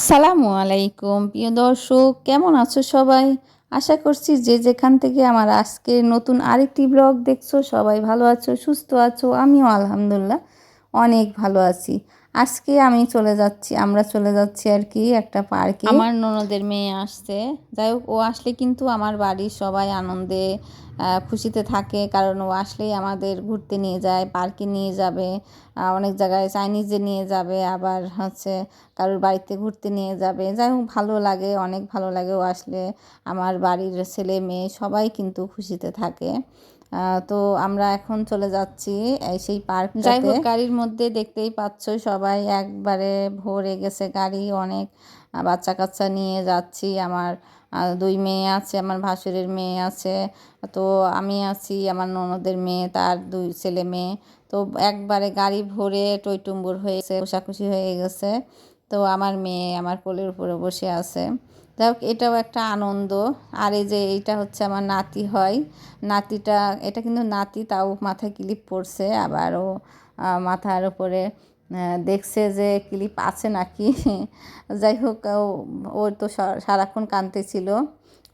আসসালামু আলাইকুম। প্রিয় দর্শক, কেমন আছো সবাই? আশা করছি যে যেখান থেকে আমার আজকে নতুন আরেকটি ব্লগ দেখছ, সবাই ভালো আছো, সুস্থ আছো, আমিও আলহামদুলিল্লাহ অনেক ভালো আছি। আজকে আমি চলে যাচ্ছি, আমরা চলে যাচ্ছি আর কি একটা পার্কে। আমার ননদের মেয়ে আসছে। যাই হোক, ও আসলে কিন্তু আমার বাড়ির সবাই আনন্দে খুশিতে থাকে। কারণ ও আসলেই আমাদের ঘুরতে নিয়ে যায়, পার্কে নিয়ে যাবে অনেক জায়গায় চাইনিজে নিয়ে যাবে, আবার হচ্ছে কারোর বাড়িতে ঘুরতে নিয়ে যাবে। যাই হোক, ভালো লাগে, অনেক ভালো লাগে ও আসলে। আমার বাড়ির ছেলে মেয়ে সবাই কিন্তু খুশিতে থাকে। তো আমরা এখন চলে যাচ্ছি সেই পার্ক হোক, গাড়ির মধ্যে দেখতেই পাচ্ছ সবাই একবারে ভরে গেছে গাড়ি, অনেক বাচ্চা কাচ্চা নিয়ে যাচ্ছি। আমার দুই মেয়ে আছে, আমার ভাসুরের মেয়ে আছে, তো আমি আছি, আমার ননদের মেয়ে, তার দুই ছেলে মেয়ে। তো একবারে গাড়ি ভরে টইটুম্বুর হয়েছে কোষাকুষি হয়ে গেছে। তো আমার মেয়ে আমার কোলের উপরে বসে আছে। যাই হোক, এটাও একটা আনন্দ। আর এই যে এইটা হচ্ছে আমার নাতি হয়। নাতিটা, এটা কিন্তু নাতি, তাও মাথায় ক্লিপ পড়ছে। আবারও মাথার উপরে দেখছে যে ক্লিপ আছে নাকি। যাই হোক, ও- ও তো সারাক্ষণ সারাক্ষণ কাঁদতেছিল।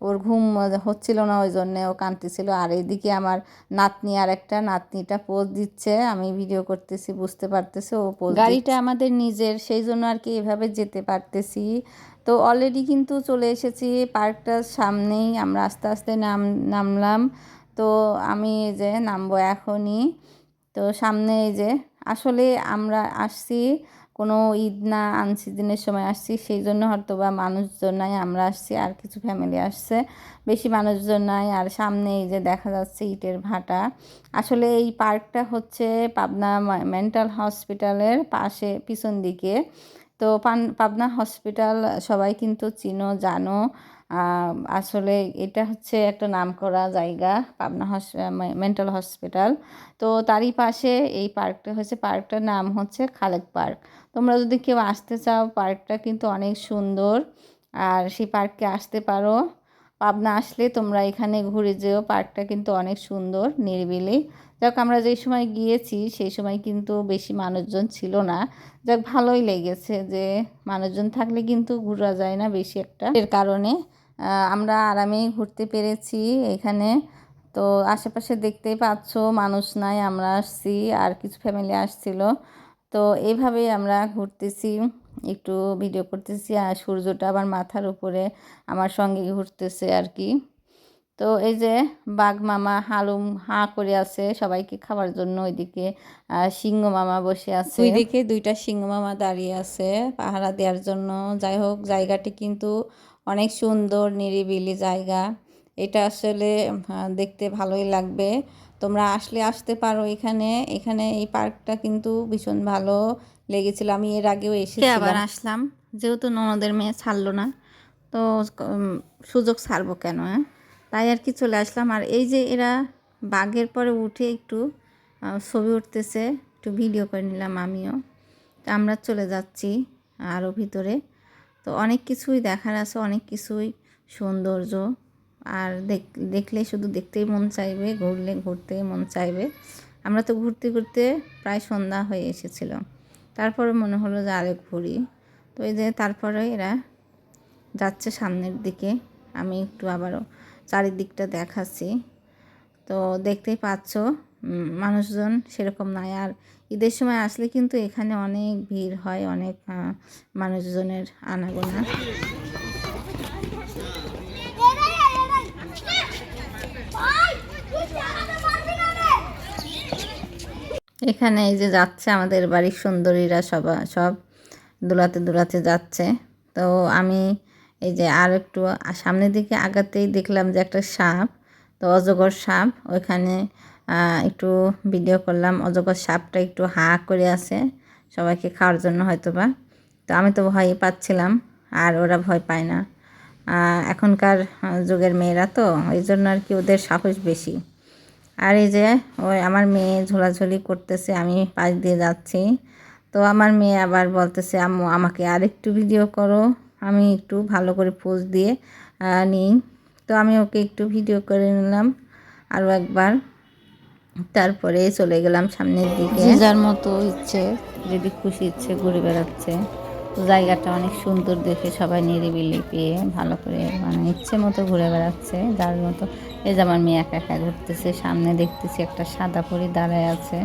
ওর ঘুম হচ্ছিল না ওই জন্যে ও কাঁদতেছিল। আর এইদিকে আমার নাতনি আর একটা নাতনিটা পোজ দিচ্ছে, আমি ভিডিও করতেছি, বুঝতে পারতেছি? ও পোজ গাড়িটা আমাদের নিজের, সেই জন্য আর কি এভাবে যেতে পারতেছি। তো অলরেডি কিন্তু চলে এসেছি পার্কটার সামনেই আমরা আস্তে আস্তে নাম, নামলাম। তো আমি যে নামবো এখনই। তো সামনে এই যে, আসলে আমরা আসছি কোনো ঈদ না আনছি, দিনের সময় আসছি, সেই জন্য হয়তো বা মানুষজন নাই, আমরা আসছি, আর কিছু ফ্যামিলি আসছে। বেশি মানুষজন নাই, আর সামনে এই যে দেখা যাচ্ছে ইটের ভাটা। আসলে এই পার্কটা হচ্ছে পাবনা মেন্টাল হসপিটালের পাশে, পিছন দিকে। তো পাবনা হসপিটাল সবাই কিন্তু চিনো, জানো। আসলে এটা হচ্ছে একটা নামকরা জায়গা, পাবনা হস মেন্টাল হসপিটাল। তো তারই পাশে এই পার্কটা হচ্ছে পার্কটার নাম হচ্ছে খালেক পার্ক। তোমরা যদি কেউ আসতে চাও, পার্কটা কিন্তু অনেক সুন্দর। আর সেই পার্কে আসতে পারো। পাবনা আসলে তোমরা এখানে ঘুরে যেও, পার্কটা কিন্তু অনেক সুন্দর, নিরিবিলি। যাক, আমরা যেই সময় গিয়েছি, সেই সময় কিন্তু বেশি মানুষজন ছিল না। যাক, ভালোই লেগেছে যে মানুষজন থাকলে কিন্তু ঘোরা যায় না বেশি একটা। এর কারণে আমরা আরামেই ঘুরতে পেরেছি এখানে। তো আশেপাশে দেখতেই পাচ্ছ, মানুষ নাই, আমরা আসছি, আর কিছু ফ্যামিলি আসছিল। তো এইভাবেই আমরা ঘুরতেছি, একটু ভিডিও করতেছি, আর সূর্যটা আবার মাথার উপরে আমার সঙ্গে ঘুরতেছে আর কি। তো এই যে বাঘ মামা হালুম হা করে আছে সবাইকে খাবার জন্য। ওইদিকে সিংহ মামা বসে আছে। ওইদিকে দুইটা সিংহ মামা দাঁড়িয়ে আছে পাহারা দেওয়ার জন্য। যাই হোক জায়গাটি কিন্তু অনেক সুন্দর নিরিবিলি জায়গা। এটা আসলে দেখতে ভালোই লাগবে। তোমরা আসলে আসতে পারো এখানে। এখানে এই পার্কটা কিন্তু ভীষণ ভালো লেগেছিল। আমি এর আগেও এসে আবার আসলাম? যেহেতু ননদের মেয়ে ছাড়লো না তো সুযোগ ছাড়বো কেন হ্যাঁ? তাই আর কি চলে আসলাম। আর এই যে এরা বাঘের পরে উঠে একটু ছবি উঠতেছে, একটু ভিডিও করে নিলাম আমিও। তো আমরা চলে যাচ্ছি আরও ভিতরে। তো অনেক কিছুই দেখার আছে, অনেক কিছুই সৌন্দর্য। আর দেখ, দেখলে শুধু দেখতেই মন চাইবে, ঘুরলে ঘুরতেই মন চাইবে। আমরা তো ঘুরতে ঘুরতে প্রায় সন্ধ্যা হয়ে এসেছিল। তারপরে মনে হলো যে আরেক ঘুরি। তো এই যে তারপরে এরা যাচ্ছে সামনের দিকে। আমি একটু আবারও চারিদিকটা দেখাচ্ছি। তো দেখতেই পাচ্ছ মানুষজন সেরকম নাই। আর ঈদের সময় আসলে কিন্তু এখানে অনেক ভিড় হয়, অনেক মানুষজনের আনাগোনা। এখানে এই যে যাচ্ছে আমাদের বাড়ির সুন্দরীরা সব সব দোলাতে দোলাতে যাচ্ছে। তো আমি এই যে আর একটু সামনের দিকে আগাতেই দেখলাম যে একটা সাপ, তো অজগর সাপ, ওইখানে একটু ভিডিও করলাম, অজগর সাপটা একটু হা করে আছে, সবাইকে খাওয়ার জন্য হয়তো বা তো আমি তো ভয়ই পাচ্ছিলাম, আর ওরা ভয় পায় না। এখনকার যুগের মেয়েরা তো, ওই জন্য আর কি ওদের সাহস বেশি। আর এই যে, ওই আমার মেয়ে ঝোলাঝুলি করতেছে, আমি পাশ দিয়ে যাচ্ছি। তো আমার মেয়ে আবার বলতেছে, আম্মু, আমাকে আরেকটু ভিডিও করো। আমি একটু ভালো করে পোজ দিয়ে নিই। তো আমি ওকে একটু ভিডিও করে নিলাম আরও একবার। তারপরে চলে গেলাম সামনের দিকে। যার মতো ইচ্ছে, যদি খুশি ইচ্ছে ঘুরে বেড়াচ্ছে। জায়গাটা অনেক সুন্দর দেখে সবাই নিরিবিলি পেয়ে ভালো করে মানে ইচ্ছে মতো ঘুরে বেড়াচ্ছে। যার মতো, এই যে আমার মেয়ে একা একা ঘুরতেছে, সামনে দেখতেছি একটা সাদা পরি দাঁড়ায় আছে।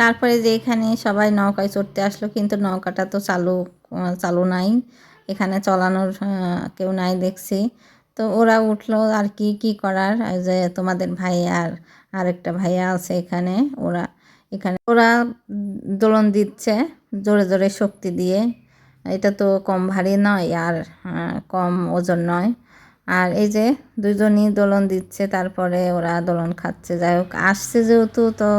তারপরে যে এখানে সবাই নৌকায় চড়তে আসলো, কিন্তু নৌকাটা তো চালু চালু নাই। এখানে চলানোর কেউ নাই দেখছি। তো ওরা উঠল, আর কি কি করার? যে তোমাদের ভাই আর আরেকটা ভাইয়া আছে এখানে। ওরা এখানে, ওরা দোলন দিচ্ছে, জোরে জোরে শক্তি দিয়ে। এটা তো কম ভারী নয় আর কম ওজন নয়। আর এই যে দুজনই দোলন দিচ্ছে, তারপরে ওরা দোলন খাচ্ছে। যাই হোক, আসছে যেহেতু, তো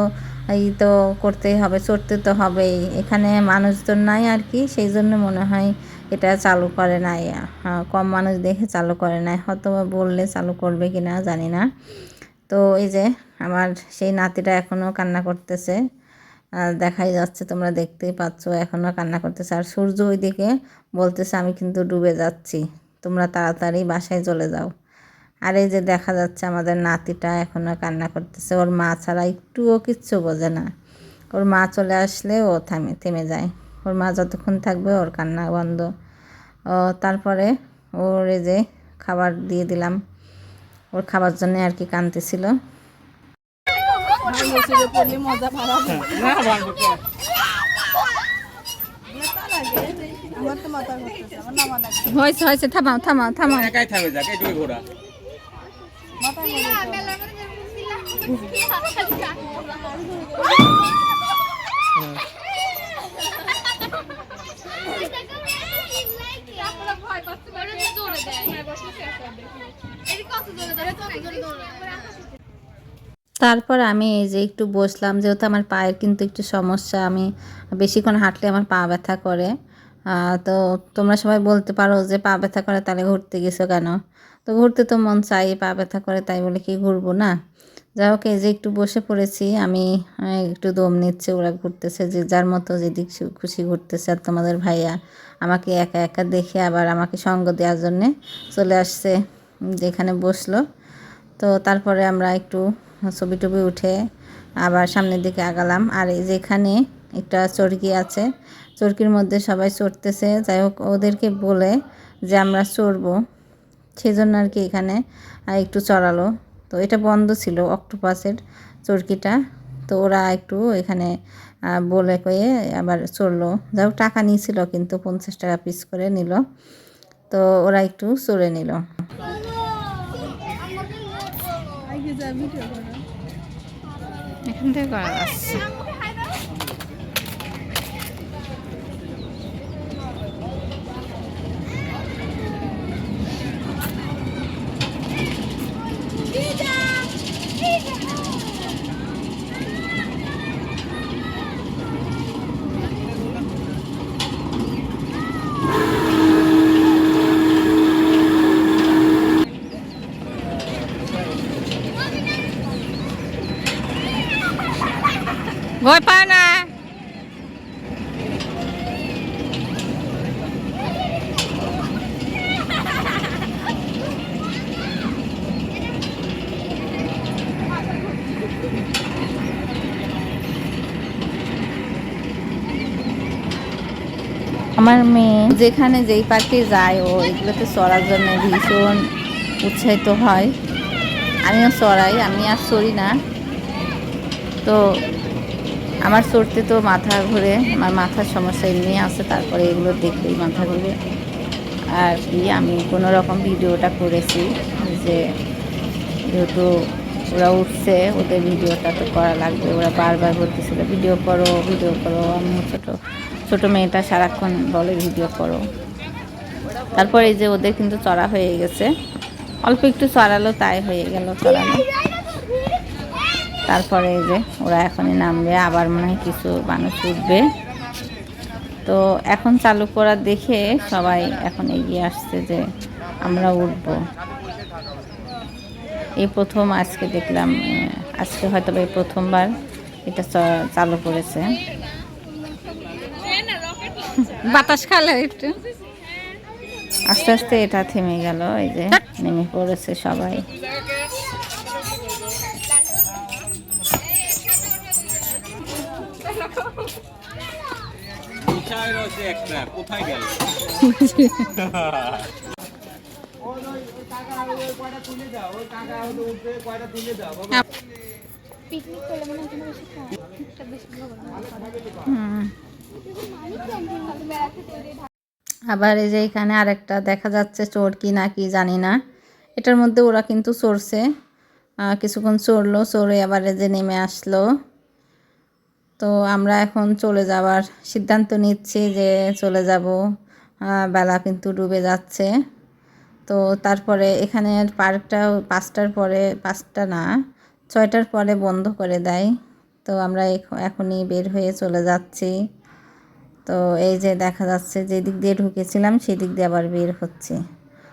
এই তো করতেই হবে, চড়তে তো হবেই। এখানে মানুষজন নাই আর কি, সেই জন্য মনে হয় এটা চালু করে নাই। কম মানুষ দেখে চালু করে নাই। হয়তো বললে চালু করবে কি না জানি না। তো এই যে আমার সেই নাতিটা এখনও কান্না করতেছে। আর দেখাই যাচ্ছে, তোমরা দেখতেই পাচ্ছ এখনও কান্না করতেছে। আর সূর্য ওইদিকে বলতেছে, আমি কিন্তু ডুবে যাচ্ছি, তোমরা তাড়াতাড়ি বাসায় চলে যাও। আর এই যে দেখা যাচ্ছে, আমাদের নাতিটা এখনও কান্না করতেছে। ওর মা ছাড়া একটুও কিচ্ছু বোঝে না। ওর মা চলে আসলে ও থামে, থেমে যায়। ওর মা যতক্ষণ থাকবে, ওর কান্না বন্ধ। তারপরে ওর এই যে খাবার দিয়ে দিলাম। ওর খাবার জন্য আর কি কাঁদতেছিল হয়েছে হয়েছে থামাও থামাও থামাও। একাই থাকবে যাক এইটুকু ঘোরা। তারপর আমি এই যে একটু বসলাম, যেহেতু আমার পায়ের কিন্তু একটু সমস্যা, আমি বেশিক্ষণ হাঁটলে আমার পা ব্যথা করে। তো তোমরা সবাই বলতে পারো যে পা ব্যথা করে, তাহলে ঘুরতে গেছো কেন? তো ঘুরতে তো মন চাই, পা ব্যথা করে, তাই বলে কি ঘুরবো না? যাই হোক, এই যে একটু বসে পড়েছি, আমি একটু দম নিচ্ছে, ওরা ঘুরতেছে, যে যার মতো যেদিক খুশি ঘুরতেছে, আর তোমাদের ভাইয়া আমাকে একা একা দেখে আবার আমাকে সঙ্গ দেওয়ার জন্যে চলে আসছে, যেখানে বসল। তো তারপরে আমরা একটু ছবি টবি উঠে আবার সামনের দিকে আগালাম। আর এই যেখানে একটা চরকি আছে, চরকির মধ্যে সবাই চড়তেছে। যাই হোক, ওদেরকে বলে যে আমরা চড়বো। সেই জন্য আর কি এখানে একটু চড়ালো। তো এটা বন্ধ ছিল অক্টোপাসের চরকিটা। তো ওরা একটু এখানে বলে কয়ে আবার চড়লো। যাই হোক, টাকা নিয়েছিল কিন্তু পঞ্চাশ টাকা পিস করে নিল। তো ওরা একটু চড়ে নিল। এখান থেকে করা যাচ্ছে। ভয় পায় না। আমার মেয়ে যেখানে যেই পার্কে যায় ও এগুলোতে চড়ার জন্য ভীষণ উৎসাহিত হয়। আমিও চড়াই আমি আর চড়ি না। তো আমার চড়তে তো মাথা ঘুরে, আমার মাথার সমস্যা এমনি আছে, তারপরে এগুলো দেখলেই মাথা ঘুরে। আর কি, আমি কোনো রকম ভিডিওটা করেছি যে যেহেতু ওরা উঠছে, ওদের ভিডিওটা তো করা লাগবে, ওরা বারবার বলতেছিল, ভিডিও করো ভিডিও করো আমি ছোটো ছোটো মেয়েটা সারাক্ষণ বলে ভিডিও করো। তারপরে এই যে ওদের কিন্তু চড়া হয়ে গেছে। অল্প একটু চড়ালো, তাই হয়ে গেল চড়ানো। তারপরে এই যে ওরা এখনই নামবে আবার মনে হয় কিছু মানুষ উঠবে। তো এখন চালু করা দেখে সবাই এখন এগিয়ে আসছে যে আমরা উঠব। এই প্রথম আজকে দেখলাম আজকে হয়তো এই প্রথমবার এটা চালু করেছে। বাতাস খালে একটু। আস্তে আস্তে এটা থেমে গেল এই যে নেমে পড়েছে সবাই। রয়েছে একটা কোথায় গেল। আবার এই যে এখানে আরেকটা দেখা যাচ্ছে চোর কি না কি জানি না। এটার মধ্যে ওরা কিন্তু চড়ছে। কিছুক্ষণ চড়লো চড়ে আবার এই যে নেমে আসলো। তো আমরা এখন চলে যাওয়ার সিদ্ধান্ত নিচ্ছি যে চলে যাব বেলা কিন্তু ডুবে যাচ্ছে। তো তারপরে এখানে পার্কটা পাঁচটার পরে, পাঁচটা না, ছয়টার পরে বন্ধ করে দেয়। তো আমরা এখ- এখনই বের হয়ে চলে যাচ্ছি। তো এই যে দেখা যাচ্ছে যে দিক দিয়ে ঢুকেছিলাম, সেদিক দিয়ে আবার বের হচ্ছে।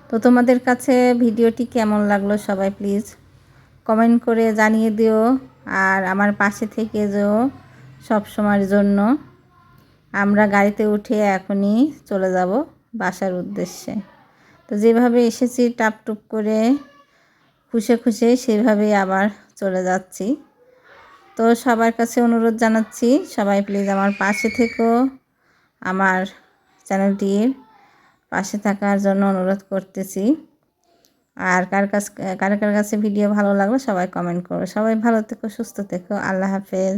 তো তোমাদের কাছে ভিডিওটি কেমন লাগল সবাই প্লিজ কমেন্ট করে জানিয়ে দিও। আর আমার পাশে থেকে যেও। সব সময়ের জন্য। আমরা গাড়িতে উঠে এখনই চলে যাব বাসার উদ্দেশ্যে। তো যেভাবে এসেছি টাপটুপ করে খুশে খুশে সেভাবেই আবার চলে যাচ্ছি। তো সবার কাছে অনুরোধ জানাচ্ছি, সবাই প্লিজ আমার পাশে থেকো। আমার চ্যানেলটির পাশে থাকার জন্য অনুরোধ করতেছি। আর কার কাছ, কার কার কাছে ভিডিও ভালো লাগল সবাই কমেন্ট করো। সবাই ভালো থেকো, সুস্থ থেকো। আল্লাহ হাফেজ।